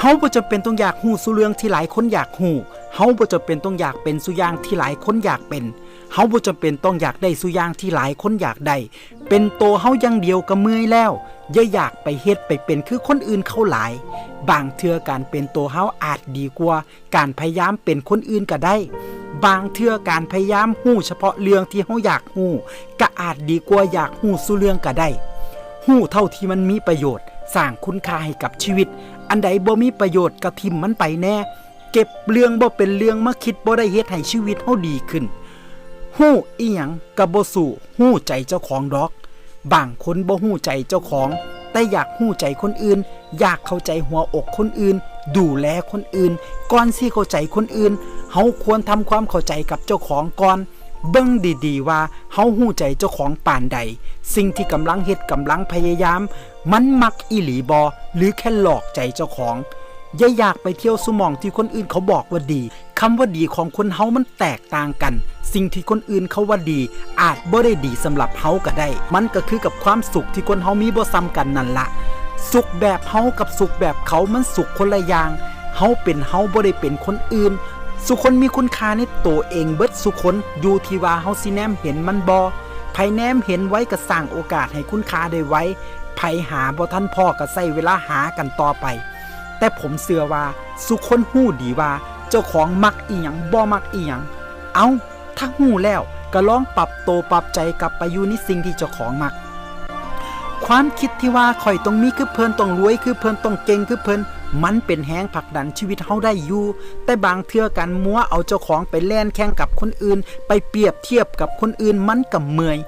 เฮาบ่จำเป็นต้องอยากฮู้สู่เรื่องที่หลายคนอยากฮู้เฮาบ่จำเป็นต้องอยากเป็นสุอย่างที่หลายคนอยากเป็นเฮาบ่จำเป็นต้องอยากได้สุอย่างที่หลายคนอยากได้ เป็นโตวเฮาย่างเดียวก็เมื่อยแล้วอย่าอยากไปเฮ็ดไปเป็นคือคนอื่นเขาหลาย บางเทื่อการเป็นตัวเฮาอาจดีกว่า การพยายามเป็นคนอื่นก็ได้ บางเทื่อการพยายามฮู้เฉพาะเรื่องที่เฮาอยากฮู้ก็อาจดีกว่าอยากฮู้สู่เรื่องก็ได้หู้เท่าที่มันมีประโยชน์ สร้างคุณค่าให้กับชีวิต อันใดบ่มีประโยชน์ก็ทิมมันไปแน่ เก็บเรื่องบ่เป็นเรื่องมาคิดบ่ได้เฮ็ดให้ชีวิตเฮาดีขึ้นหู้อีหยังก็บ่สู้หู้ใจเจ้าของดอก บางคนบ่หู้ใจเจ้าของ แต่อยากหู้ใจคนอื่น อยากเข้าใจหัวอกคนอื่น ดูแลคนอื่น ก่อนสิเข้าใจคนอื่นเฮาควรทำความเข้าใจกับเจ้าของก่อน เบิ่งดีๆ ว่าเฮาหู้ใจเจ้าของป่านใด สิ่งที่กำลังเฮ็ดกำลังพยายาม มันมักอีหลีบอ หรือแค่หลอกใจเจ้าของ อย่าอยากไปเที่ยวสุมองที่คนอื่นเขาบอกว่าดีคำว่าดีของคนเฮามันแตกต่างกัน สิ่งที่คนอื่นเขาว่าดี อาจบ่ได้ดีสำหรับเฮาก็ได้ มันก็คือกับความสุขที่คนเฮามีบ่ซ้ำกันนั่นละสุขแบบเฮากับสุขแบบเขามันสุขคนละอย่างเฮาเป็นเฮาบ่ได้เป็นคนอื่น สุคนมีคุณค่าในตัวเองเบิดสุคนอยู่ที่ว่าเฮาสิแนมเห็นมันบ่ไผแนมเห็นไว้ก็สร้างโอกาสให้คุณค่าได้ไว้ไผหาบ่ทันพ่อก็ใช้เวลาหากันต่อไป แต่ผมเชื่อว่าสุคนหู้ดีว่า เจ้าของมักอีหยังบ่มักอีหยังเอาถ้าหู้แล้วก็ลองปรับโตปรับใจกลับไปอยู่ในสิ่งที่เจ้าของมัก ความคิดที่ว่าข่อยต้องมีคือเพิ่นต้องรวยคือเพิ่นต้องเก่งคือเพิ่น มันเป็นแฮงผลักดันชีวิตเฮาได้อยู่ แต่บางเทื่อกันมัวเอาเจ้าของไปแล่นแข่งกับคนอื่น ไปเปรียบเทียบกับคนอื่นมันก็เมื่อย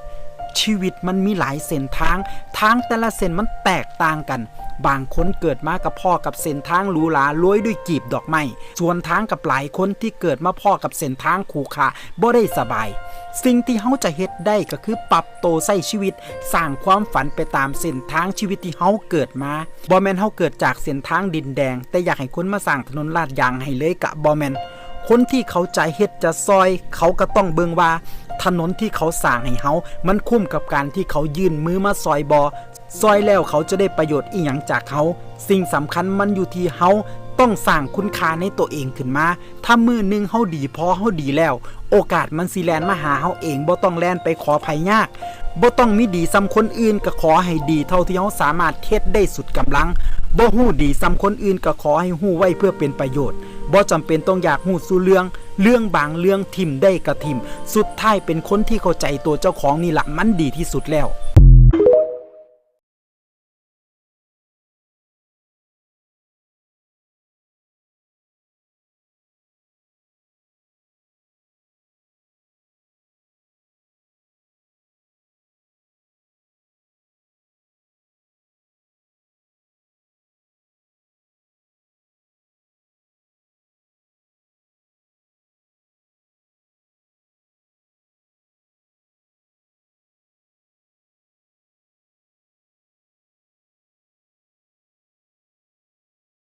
ชีวิตมันมีหลายเส้นทาง ทางแต่ละเส้นมันแตกต่างกัน บางคนเกิดมากับพ่อกับเส้นทางหรูหราลวยด้วยกีบดอกไม้ ส่วนทางกับหลายคนที่เกิดมาพ่อกับเส้นทางขู่ขาบ่ได้สบาย สิ่งที่เฮาจะเฮ็ดได้ก็คือปรับโตใส่ชีวิต สร้างความฝันไปตามเส้นทางชีวิตที่เฮาเกิดมาบ่แมนเฮาเกิดจากเส้นทางดินแดง แต่อยากให้คนมาสร้างถนนลาดยางให้เลยกะบ่แมนคนที่เขาใจเฮ็ดจะซอย เขาก็ต้องเบิงว่า ถนนที่เขาสร้างให้เฮามันคุ้มกับการที่เขายื่นมือมาซอยบอซอยแล้วเขาจะได้ประโยชน์อีหยังจากเขา สิ่งสำคัญมันอยู่ที่เฮา ต้องสร้างคุณค่าในตัวเองขึ้นมาถ้ามือหนึงเฮาดีพอเฮาดีแล้ว โอกาสมันสิแลนมาหาเฮาเองบ่ต้องแลนไปขอภัยยากบ่ต้องมีดีซ้ำคนอื่นก็ขอให้ดีเท่าที่เฮาสามารถเฮ็ดได้สุดกำลังบ่ฮู้ดีซ้ำคนอื่นก็ขอให้ฮู้ไว้เพื่อเป็นประโยชน์บ่จำเป็นต้องอยากหูสู่เรื่อง เรื่องบางเรื่องทิมได้กระทิม สุดท้ายเป็นคนที่เข้าใจตัวเจ้าของนี่ละมันดีที่สุดแล้ว